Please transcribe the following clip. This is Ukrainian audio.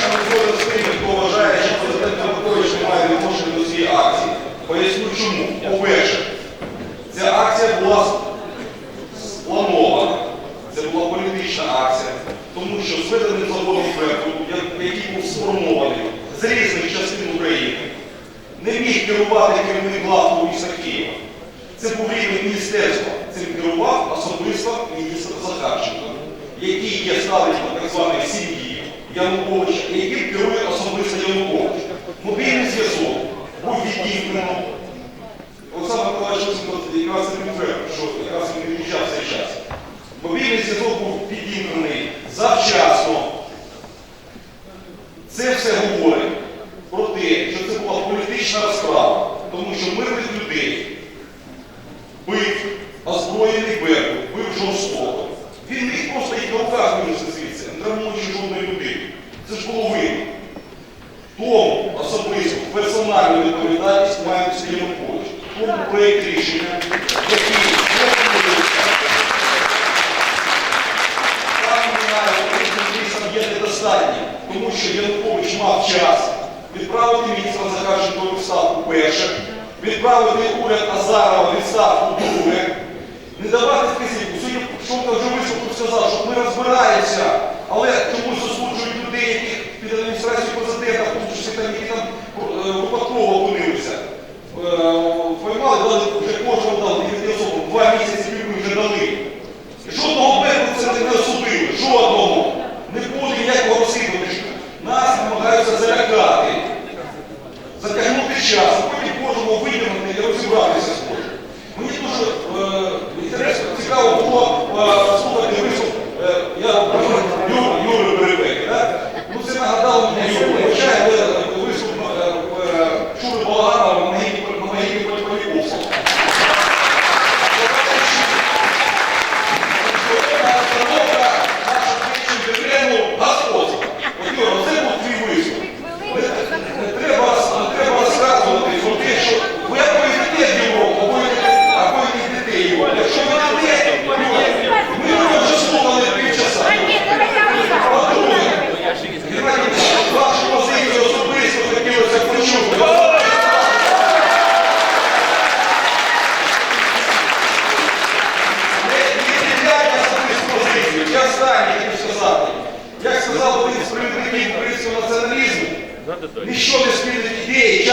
що виходить з тим, хто вважає, що президент Янукович не має відношення до цієї акції. Поясню чому. По-перше, ця акція була спланована, це була політична акція, тому що зведений законопроекту, який був сформований з різних частин України, не міг керувати керівник главного міста Києва. Це був рівень міністерства. Цим керував особисто міністр Захарченко, який є ставить так званої сім'ї. Януковича, і яким керує особисто Янукович. Мобільний зв'язок був відімкнено. Олександр Миколаївич якраз і підтвердив, що якраз він відмічав цей час. Мобільний зв'язок був підімкнений завчасно. Це все говорить про те, що це була політична розправа, тому що мирних людей бив озброєний Беркут, бив жорстоко. Він міг просто їх на руках винести персональну відповідальність мають Янукович. Тому проєкт рішення, який там немає, є недостатнім, тому що Янукович мав час відправити міністра Захарченко відставку перше, відправити уряд Азарова відставку друге, націоналізму, ніщо не спільних ідеї,